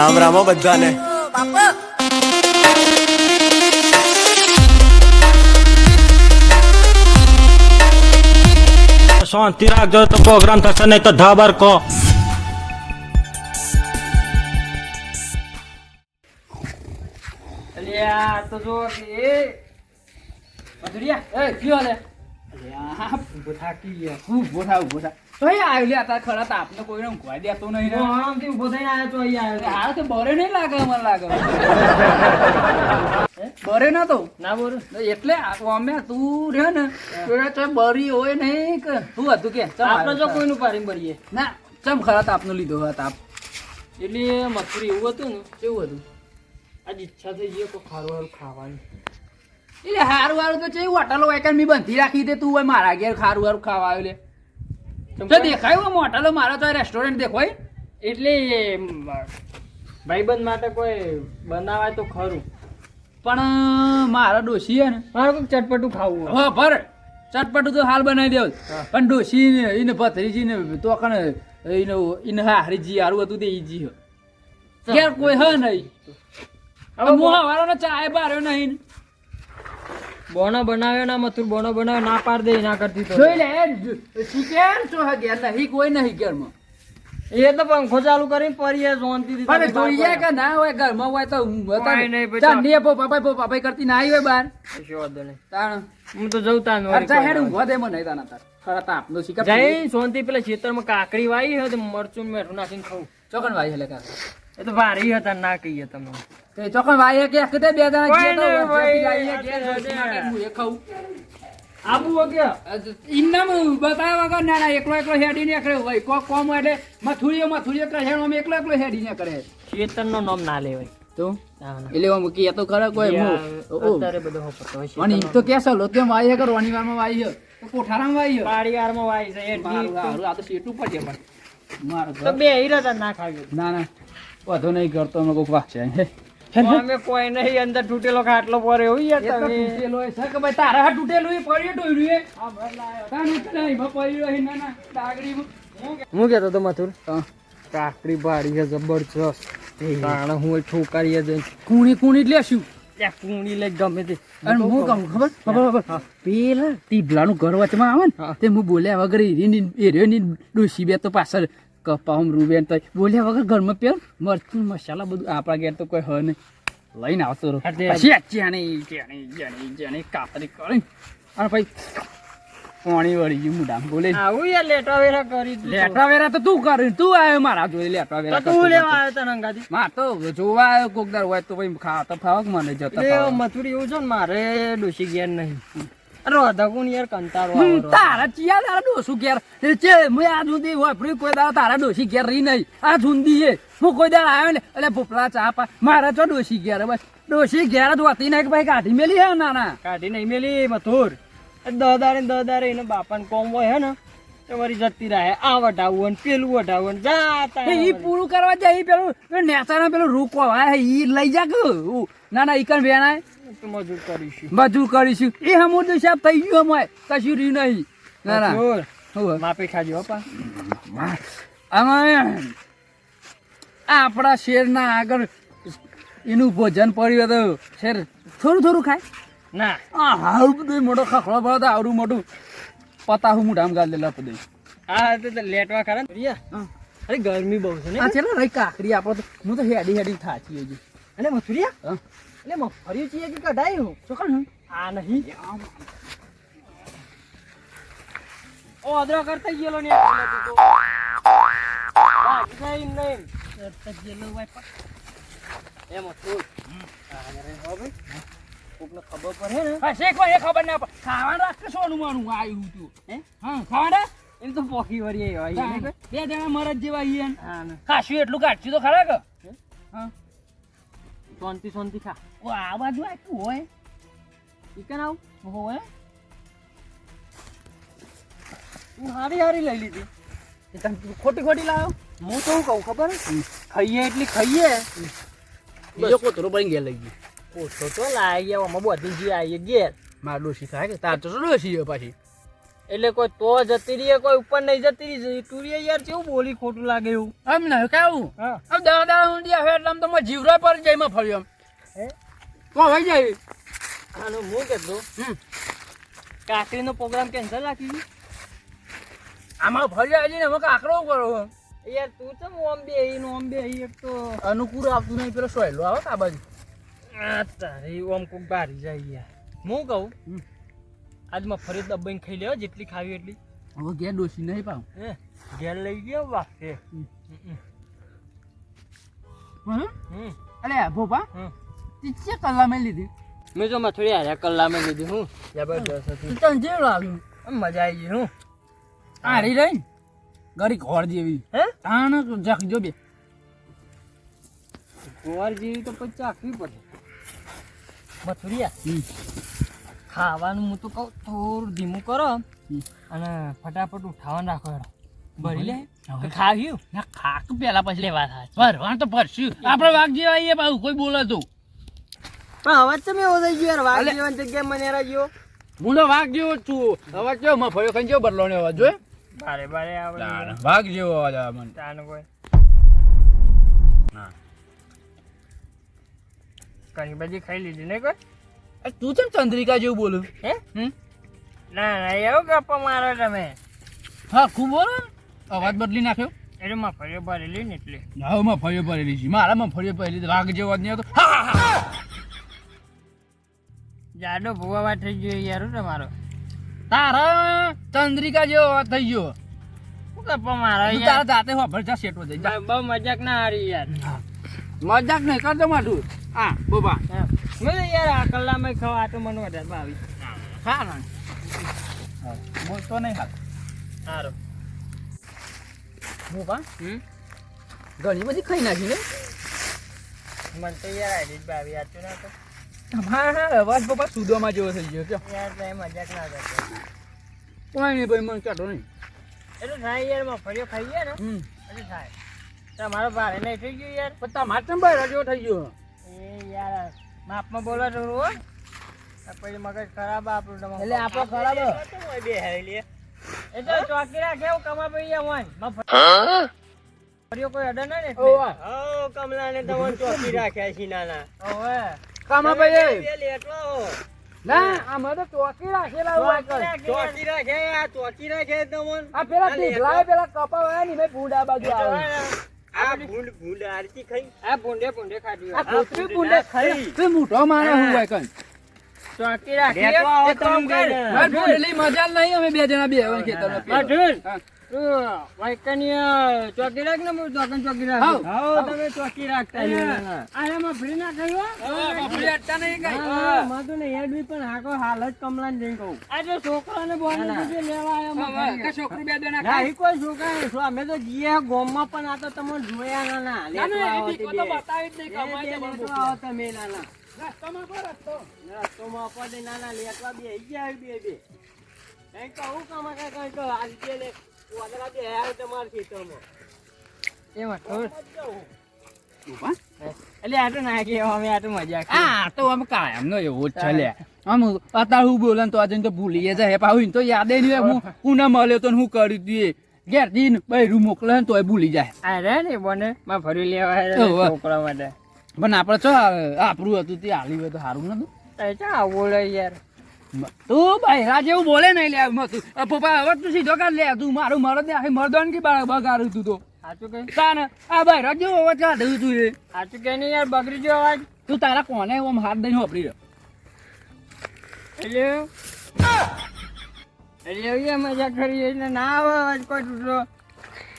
રામ રામ બધાને. શાંતિ રાખજો તો પ્રોગ્રામ થશે નહીં તો ધાબર કહો અલ્યા તો જો એ મધુરિયા એ કયો લે. અલ્યા ઊભો થાકી ગયા. હું તો ખરા તાપને કોઈને ઊંઘવા દેતો નહીં આરામથી ઊભો થઈને આવ્યો તો અહીંયા આવ્યો હા તો બરે નહીં લાગે મને લાગે? બરે ના તો? ના બોલ એટલે આ- અમે તું રે ને તો તો બરી હોય નહીં કે. તું હતું કે આપણે જો કોઈનું પાડીને બરીએ. ના ચમ ખરા તાપનો લીધો હોય તાપ? એટલે મથુરી એવું હતું ને કેવું હતું? આજ ઈચ્છા થઈ ગઈ કોઈ ખારું ખારું ખાવાની. એટલે હારું હારું તો છે હોટલો વાયકા મી બંધી રાખી દે તું હોય મારા ઘેર ખારું હારું ખાવા આવ્યું લે તો દેખાયો મોટા મારો તો રેસ્ટોરન્ટ દેખાય. એટલે ભાઈબંધ માટે કોઈ બનાવાય તો ખરું. પણ મારા ડોશી હે ને મારે કોઈક ચટપટું ખાવું. હા ભર. ચટપટું તો હાલ બનાવી દેવ. પણ ડોસી ને એને ભત્રીજી ને તો કણ એને એને હારીજી હારું હતું તે ઈજી હે. ઘેર કોઈ હ નહીં. હવે હું હવારો ને ચાય બાર્યો નહીં. બોનો બનાવ્યો ના મથુર બોનો બનાવ્યો ના પાડ દે ના કરતી તો. જોઈ લે શીખેર છો હે ઘેર નહીં કોઈ નહીં ઘરમાં. એ તો પંખો ચાલુ કરીને પરીએ શાંતિથી પણ તમે જોઈ કે ના હોય ઘરમાં હોય તો હતા નહીં, પછી ચાંદીએ પો પાપાઈ પો પાપાઈ કરતી ના આવી હોય બાર. પડો. વાંધો નહીં. તાણ. હું તો જઉં તાન અચ્છા હેડ ઊભો દે મને તાના તાર. ખરા તાપનો શિકાર જઈ શાંતિ પેલા ખેતરમાં કાકડી વાઈ હે તો મરચું મેઠું નાખીને ખાવું ચોકન વાઈ હલે કાકા એ તો ભારી હતા ના કહીએ તમે. તે ચોકન ભાઈ કે કે બે જણા ગયા હું એ ખાઉં. આબુ વગ્યા ઇન્નામ બતાવ્યા વગર ના ના એકલો એકલો હેડી ને કરે. હોય કો કોમ એટલે મથુરીઓ મથુરીઓ કરે હેડ અમે એકલો એકલો હેડી ને કરે. ખેતરનો નામ ના લેવાય. તો? ના, ના. એટલે હું કે તો ખરા કોઈ હું અત્યારે બધો હોપતો હોય અને તો કેસો લો તેમ વાઈ હે કે રોની વારમાં વાઈ હે તો કોઠારામાં વાઈ હે પાડીવારમાં વાય છે, એ આ તો શેટું પડે પણ. મારો તો બે હીરા ના ખાવ્યું ના ના. વધુ નહીં કરતો અમે કોઈ નહીં અંદર તૂટેલો ખાટલો પર એવું યાર તમે. તૂટેલો હે. કે ભાઈ તારા હાથ તૂટેલું એ પડ્યું ટોયલું એ. તાને તો નહીં, એમાં પડ્યું ના, ના, ડાગરીમાં. હું કેતો તો મથુર? કાકડી ભાડી છે જબરજસ્ત. કારણ હું ઠોકારીએ જઈને કુણી કુણી લેશું. કુણી લઈ ગમે તે. અને હું કહું ખબર? ખબર ખબર? પેલા ટીબલાનું ઘર વચમાં આવે ને તે હું બોલ્યા વગર એરીની એરીની ડોસી બે તો પાછળ કપામ રૂબેન તો બોલ્યા વગર ઘરમાં પેલ મરચું મસાલા બધું આપણા ઘેર તો કોઈ હ નહીં. લઈને આવતો રહો પછી કાતરી કરી અને ભાઈ પાણી વળી ગયું મુઢામ. બોલે. આવું યાર લેટા વેરા કરી લેટા વેરા તો તું કરી. તું આવ્યો મારા જોઈ લેટા વેરા તો લેવા આવ્યો તને અંગાથી? માર તો જોવા આવ્યો કોકદાર હોય તો ભાઈ ખાતા ફાવક મને જતો મથુરી એવું છે ને મારે ડોસી ગયા નહીં. અરે યાર કંટાળો તારા ચિયા તારા ડોસું ઘેર. છે મેં આ સુધી વાપર્યું કોઈ દાડો તારા ડોસી ઘેર રહી નહીં. આ જુંદી છે. હું કોઈ દાડો આવ્યો ને એટલે ભોપળા ચા પા મારે તો ડોસી ઘેર બસ ડોસી ઘેર જ હોતી નહીં ભાઈ કાઢી મેલી હે ના ના કાઢી નહીં મેલી મથુર દદારે ને દદારે એને બાપાને કોમ હોય હે ને તો જતી રહે. આ વટાવું પેલું વટાવું જાતા એ ઈ પૂરું કરવા જાય પેલું પેલું નેતાના પેલું રૂકો હોય. ઈ લઈ જા ના ના ઈ કણ વેણાય? મજૂર કરીશું. મજૂર કરીશું. એ હમું તો સાહેબ થઈ ગયું અમાય કશું રહ્યું નહીં. ના ના. માપે ખાજો પા. આમાં આપણા શેરના આગળ એનું ભોજન પડ્યું હતું. શેર થોડું થોડું ખાય. ના. આ હારું બધું મોટો ખખડો હતો આવડું મોટું પતાહું મોઢામાં ગાળ લેલા બધું આ તો લેટવા ખરા રિયા અરે ગરમી બહુ છે ને. આ છે રહી કાકરી તો. હું તો હેડી હેડી થાચી હજી અને મથુરિયા? હા. એટલે મફરી છીએ કે કઢાયું? ચોકન આ નહીં. ઓ અદરા કરતા ગયેલો ને વાગી નહીં કરતા ગયેલો હોય એમ હતું અરે કોકને ખબર પડે ને. હા શેક એ ખબર ના પડે. ખાવાનું રાખ સોનું માનું આવ્યું તું હે? હા ખાવાના? એમ તો પોખી વળી હોય એને કે. બે જણા મરદ જેવા ઈ હા ખાશું એટલું કાઢશું તો ખરા કે? હા. શાંતિ શાંતિ ખા. આ બાજુ આટલું હોય કે આવું હોય તું હારી હારી લઈ લીધી તમે ખોટી ખોટી લાવો હું તો હું કહું ખબર ખાઈએ એટલી ખાઈએ બીજો કોતરો બની ગયા લઈ ગયો ઓછો તો લાવી ગયા આમાં બધી જે આવીએ ઘેર મારા ડોશી થાય કે તાર તો શું છે પાછી એટલે કોઈ તો જતી રહીએ કોઈ ઉપર નહીં જતી રહી તું રે યાર કેવું બોલી ખોટું લાગે એવું એમ ને કેવું આમ દવા દવા ઊંડી આવે એટલે આમ તો જીવરા પર જઈમાં ફર્યો હે તો હોય જાય. આનો હું કહેતો હમ. કાકરીનો પ્રોગ્રામ કેન્સલ રાખી દીધો? આમાં ફરી હજી ને હવે કાકરો કરો? યાર તું ચમ ઓમ બે નો ઓમ બે એક તો. અનુકૂળ આવતું નહીં પેલો સોયલો આવે આ બાજુ? આ તારી ઓમ કોક બારી જાય યાર. હું કહું? આજ આજમાં ફરી દબાઈને ખાઈ લેવો જેટલી ખાવી એટલી. હવે ઘેર ડોસી નહીં પાઉં હે ઘેર લઈ ગયો. હમ. હમ અલે ભોપા. તીચે કલામે લીધી. મેં તો મથુરી હાર્યા કલામાં લીધી હું. જબરદસ્ત હતી તને જેવું લાગ્યું. મજા આવી ગઈ હું. હારી રહી ગરી ઘોર જેવી. હે? તાણ જખ જો બે. ઘોર જેવી તો પછી ચાખવી પડે. મથુરિયા. ખાવાનું હું તો કહું થોડું ધીમું કરો. અને ફટાફટ ઉઠાવવાનું રાખો ભરી લે. ખાવ્યું ના ખાક પેલા પછી લેવા થાય ભરવાનું તો ભરશું. આપણે વાઘ જેવા આવીએ કોઈ બોલે તો. પણ અવાજ તમે એવો થઈ ગયો યાર? વાઘ. જેવાની જગ્યાએ મને યાર ગયો હું તો વાઘ જેવો જ છું. અવાજ કેવો? માં ફળ્યો ખાઈ જેવો બદલો ને અવાજ જોયે? બારે બારે આવે વાઘ જેવો અવાજ આવે મને. તાનું કોઈ. ના. બધી ખાઈ લીધી ને કોઈ? અરે તું કેમ ચંદ્રિકા જેવું બોલું? હે? હમ? ના ના એવું ગપ્પો મારો તમે. હા ખૂબ બોલો ને. અવાજ બદલી નાખ્યો. એટલે માં ફર્યો ભરેલી ને એટલે. હા માં ભરેલી છે. મારા માં ફર્યો ભરેલી છે. વાઘ જેવો અવાજ નહીં આવતો. હા. જાડો ભૂવાવા થઈ ગયો યાર તમારો તારા ચંદ્રિકા જેવો થઈ ગયો. તું યાર તારા જાતે વાપર જા સેટો જઈ જા. બહુ મજાક ના હારી યાર. મજાક નહીં કરતો માઠું હા બોબા. મેં યાર આ કલામાં ખાવા તો મને વધારે ભાવી. હા. ના બોલતો નહીં હાલ. સારું બોબા? ઘણી બધી ખાઈ નાખી ને? મને તો યાર આઈડી જ ભાવી આચું ના તો હા હા અવાજ બાપા સુદોમાં જેવો થઈ ગયો ક્યાં યાર એ મજાક ના કરતો. કોઈ નહીં ભાઈ મને કાઢો નહીં. એટલું થાય યારમાં ખાઈ ગયા ને? હમ. થાય. તમારો ભારે નહીં થઈ ગયો યાર. પણ તમારે ભાઈ જેવો થઈ ગયો. એ યાર માપમાં બોલવા જરૂર હો. પછી મગજ ખરાબ આપણું એટલે આપણો ખરાબ હોય બે હેલી. એ તો ચોકી રાખે કમા ભાઈ આ વન. માં ફ- ફર્યો કોઈ અડે નહીં ને. કમલાને તો ચોકી રાખ્યા છે નાના. ઓવે. કામા ભાઈ. ના આમાં તો ચોકી રાખેલા હોય ચોકી રાખે, રાખે, આ ચોકી રાખે તો આ પેલા ઢીકલા પેલા કપા વાળા ની મે ભૂંડા બાજુ આવે આ ભૂંડ ભૂંડ આરતી ખાઈ આ ભૂંડે ભૂંડે ખાધી આ કૂતરી ભૂંડે ખાઈ તે મોટો હું હોય કન ચોકી રાખે તો તમે. એટલી મજા નહીં અમે બે જણા બે હોય ખેતરમાં. હા, ચોકી રાખ ને હું ચોકી રાખું. તમે રાખતા ના? હવે નહીં કાંઈ. હેડવી પણ હાકો હાલ જ કમલા ને કહું. આ જો લેવા છોકરું બે ના, કોઈ છોકરા શું અમે તો જીએ ગામમાં પણ આ તો તમે જોયા ના ના. ના, ના, આવો. બતાવી જ નહીં, આવો તમે નાના. રસ્તામાં કોઈ રસ્તો. રસ્તોમાં અપાડે નાના લેટવા બે આઈ ગયા બે બે. કંઈક કહું કામ કઈ કઈ આજ બે લે. વાદળા બે આયા તમારા ખેતરમાં. એમાં થોડું ઊભા. એટલે આ તો ના કહેવા અમે આ તો મજાક છે. આ તો આમ કાયમનો એવો જ છે લે. આમ અત્યારે હું બોલે ને તો આજે તો ભૂલી જાય. પાછું તો યાદ નહીં હું હું ના મળ્યો તો હું કર્યું તું ઘેર જઈને બૈરું મોકલે ને તોય ભૂલી જાય. આ રે ને બોને માં ફરી લેવા. છોકરા માટે. પણ આપણે ચો આપણું હતું તે હાલી હોય તો સારું નતું. એ ચા આવું યાર. તું બૈરા જેવું બોલે નહીં લે તું પપ્પા હવે તું સીધો કાઢ લે. તું મારું મરદ ને આખી મરદવાન કે બગાડું તું તો. સાચું કે તાને આ બૈરા જેવો અવાજ કાઢ્યું તું એ. સાચું કે નહીં યાર બગડી ગયો અવાજ. તું તારા કોને આમ હાથ દઈને વાપરી રહ્યો? એટલે એટલે એવી મજા કરી એટલે ના આવે અવાજ કોઈ તૂટો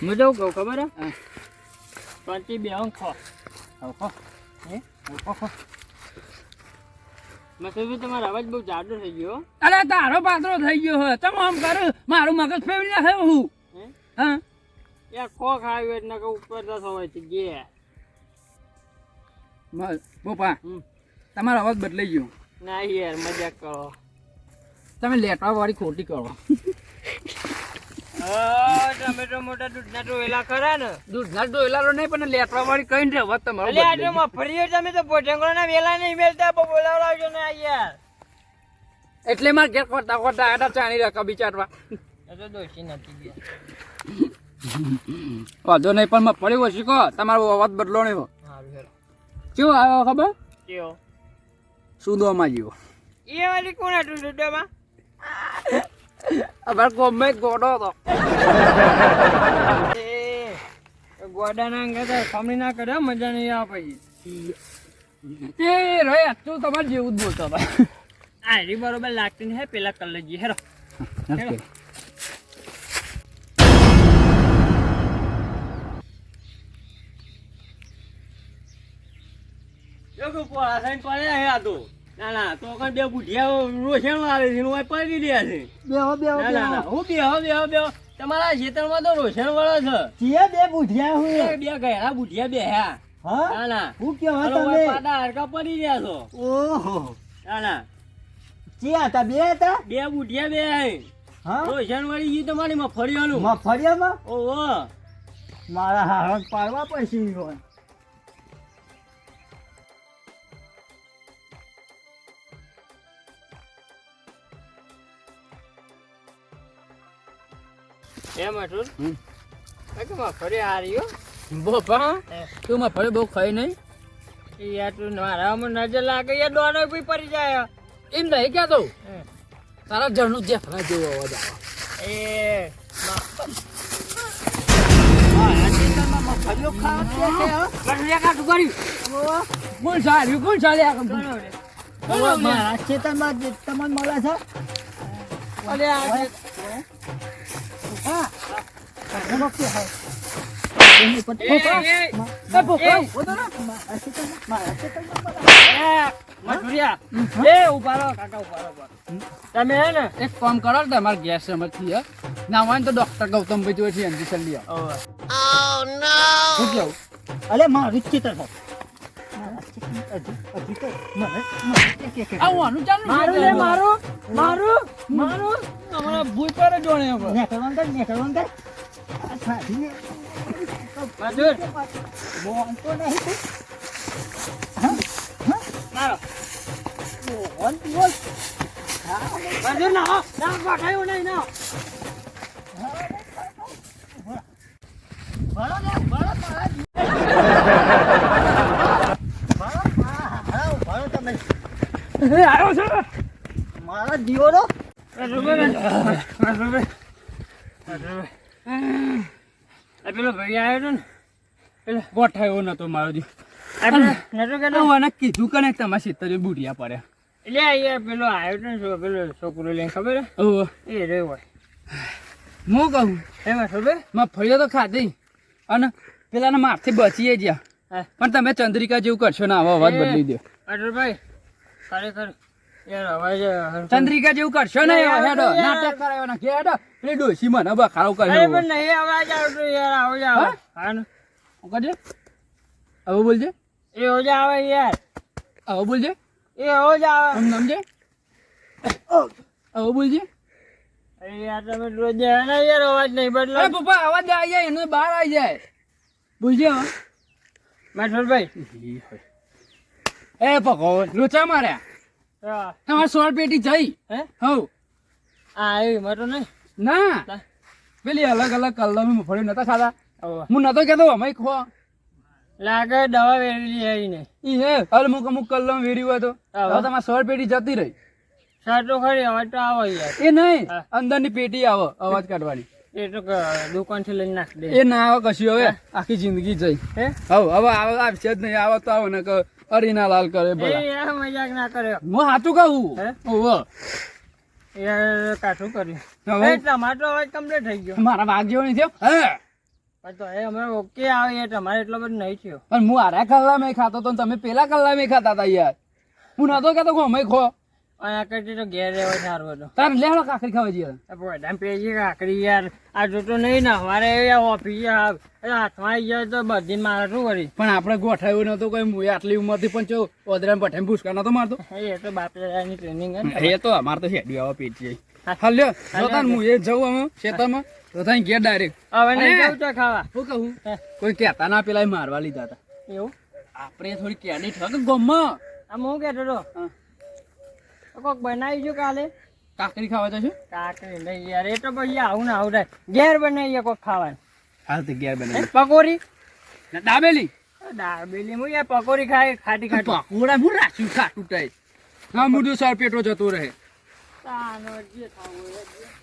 હું જવું કહું ખબર હે. પાંચી બે ખો. ઓહો. હે? ઓહો. મતલબ તમારો અવાજ બહુ જાડો થઈ ગયો. અરે તારો પાત્રો થઈ ગયો હોય તમે આમ કરો? મારું મગજ ફેરવી નાખે હું? હે? યાર ખો ખાવી એટલે કે ઉપર દસ હોય છે પપ્પા હમ. તમારો અવાજ બદલાઈ ગયો. ના યાર મજાક કરો. તમે લેટવા વાળી ખોટી કરો. ટમેટો મોટા દૂધના ટોયલા ખરા ને. દૂધના ડોયલારો નહીં પણ લેટવા વાળી કઈ ને વાત તમારો અલે આજે મફરીઓ તમે તો ભોજંગોના વેલા નહીં મેલતા બોલાવડાવજો ને યાર. એટલે મારે ઘેર ખોટા ખોટા આટા ચાણી રકા બિચારવા. એ તો દોષી નથી ગયા. વાંધો નહીં પણ મગફળી ઓછી કહો તમારો અવાજ બદલો નહીં કેવો આવ્યો ખબર? કેવો? સુદોમાં જેવો એ વાળી કોણ હતું સુડામાં અમારે ગમે ગોડો હતો. ગોડાના અંગે તો ખમણી ના કરે મજા નહીં આ પછી. એ રે તું તમારે જેવું જ બોલતો હતો. આ રી બરોબર લાગતી નહીં પેલા કલર જી હેરો. થઈને પડ્યા હે આ તો. ના ના તો કઈ બે બુઢિયા રોશન વાળે છે હું પડી રહ્યા છે. બેહો બેહો ના ના ના હું બેહો બેહો બેહો. તમારા ખેતરમાં તો રોશન વાળો છે. ચિયા બે બુઢિયા હું. બે ગયડા બુઢિયા બેહ્યા. હા? ના ના. હું કેવા તમે? ઓય પાટા પડી રહ્યા છો. ઓહો. ના ના. હતા બે હતા? બે બુઢિયા બે હા? રોશન વાળી ઈ તમારી મફળિયાનું મફળિયામાં ઓહો. મારા હારણ પાડવા પછી હોય. એમ હમ. કે મફળી હારી હો. બોપા તું મગફળી બહુ ખાઈ નહીં? એ યાર તું મારામાં નજર લાગે યાર દોડો બી પડી જાય. એમ નહીં ક્યાં તો હે. તારા જણનું જે ફરા જેવો અવાજ આવે. એ મફળીઓ ખાવા દે છે, હો. કટરિયા કાઢું કર્યું કોણ ચાલ્યું? કોણ ચાલ્યા હવે મારા ખેતરમાં જે તમને મળે છે? એક કામ કરો ને તમારે ગેસ સમજથી ના હોય તો ડોક્ટર ગૌતમભાઈ જોડે ઇન્જેક્શન લઈ આવો અલે, મારું જ ખેતર છે મારા ખેતરમાં હજી- હજી તો મને- મને એક- એક- એક. આ વાનું ચાલુ. મારું લે મારું મારું મારું હમણાં ભૂઈ પર જોણે હવે. નેકળવાનું કર, નેકળવાનું કર. સાધીને મજૂર બોલતો નહીં તું. મારો બોલ, બોલ. મજૂર ના ના પટાયું નહીં ના ભરો ને, ભરો મારા દી- ભરો, હા, હા, ભરો તમે. એ આવ્યો છે. ને. મારા દીવડો આ પેલો ભાઈ આવ્યો હતો ને ગોઠાયો નતો મારો દી કીધું કે તમારે સિત્તેર બુઢિયા પડે. એટલે અહીંયા પેલો આવ્યો ને શું પેલો છોકરો લઈને ખબર? એ રહ્યો હોય. હું કહું? એમાં ખબર? ફળિયો તો ખાધી. અને પેલાના મારથી બચીએ જ્યાં. હા. પણ તમે ચંદ્રિકા જેવું કરશો ને આવો અવાજ. બદલી દો અટલભાઈ ખરેખર ચંદ્રિકા જેવું કરશો ને હેડો. નાટક કરાયો ને હેડો. પેલી ડોશી મને બખાડો અરે કર્યો. પણ નહીં અવાજ આવતો યાર આવો જ આવે. હા? હા કરજે હવે બોલજે. એ જ આવે યાર. હવે બોલજે. એ જ આવે. સમજે? હવે બોલજે. અરે યાર તમે રોજ ને યાર અવાજ નહીં અરે પપ્પા અવાજ આવી જાય એનો બહાર આવી જાય. બોલજે હવે. માઠોરભાઈ એ ભગવાન લોચા માર્યા. તમારે સોળ પેટી જઈ. હે? હવ. આ એવી મારો નહીં? ના. પેલી અલગ અલગ કલર મફળી નતા ખાધા. હું નતો કેતો અમે ખો. લાગે દવા વેરેલી આવી ને ઈ હે અમુક અમુક કલર વેરી હોય તો. હવે તમારે સોળ પેટી જતી રહી. સાચો ખરી અવાજ તો આવે યાર. એ નહીં. અંદરની પેટી આવે અવાજ કાઢવાની. એ તો દુકાનથી લઈને નાખ દે. એ ના આવે કશું હવે આખી જિંદગી જઈ. હે? હવે હવે આવે આવશે જ નહીં આવે તો આવે ને કે અરીના લાલ કરે ભલા. મજાક ના કર્યો. હું સાચું કહું? હે? ઓહો યાર કાઠું કર્યું. એ તમારો અવાજ કમ્પ્લીટ થઈ ગયો. મારા વાઘ જેવો નહીં થયો? હે? તો એ હમણાં ઓકે આવે તમારે એટલો બધો નહીં થયો. પણ હું આરા કલ્લા મેં ખાતો તો તમે પેલા કલ્લા મેં ખાતા હતા યાર. હું નતો કહેતો કે અમે ખો. આ તો ઘેર રહેવા સારું હતું તાર લેવડો કાકરી ખાવા જઈએ. પોતાને પેજી કાકડી યાર. આ જોતો નહીં ના અમારે ઓફિસ હાથમાં આવી જાય તો બધી મારે શું કરી? પણ આપણે ગોઠવ્યું નતું કોઈ હું આટલી ઉંમરથી પણ ચો ઓદરા પઠેમ ભૂસકા નતો મારતો. એ તો બાપલાની ટ્રેનિંગ એ તો અમારે તો હેડી આવા પેટ જાય હું. એ જઉં અમે ખેતરમાં તો થાય ઘેર ડાયરેક્ટ હવે નહીં જવું તો ખાવા. શું કહું કોઈ કહેતા ના પેલા મારવા લીધા હતા. એવું? આપણે થોડી કેડી ઠગ ગમમાં આમ હું કહેતો હતો કોક બનાવી જો કાલે? કાકરી ખાવા જશું? કાકરી નહીં યાર એ તો પછી આવું ને આવું થાય. ઘેર બનાવીએ કોક ખાવાનું. હાલ તો ઘેર બનાવી પકોડી? દાબેલી? દાબેલી હું યાર પકોડી ખાય ખાટી ખાટી. પકોડા હું રાખ્યું ખાટું ટાઈ હા મુડું સર પેટો જતો રહે. તાનો જે ખાવું.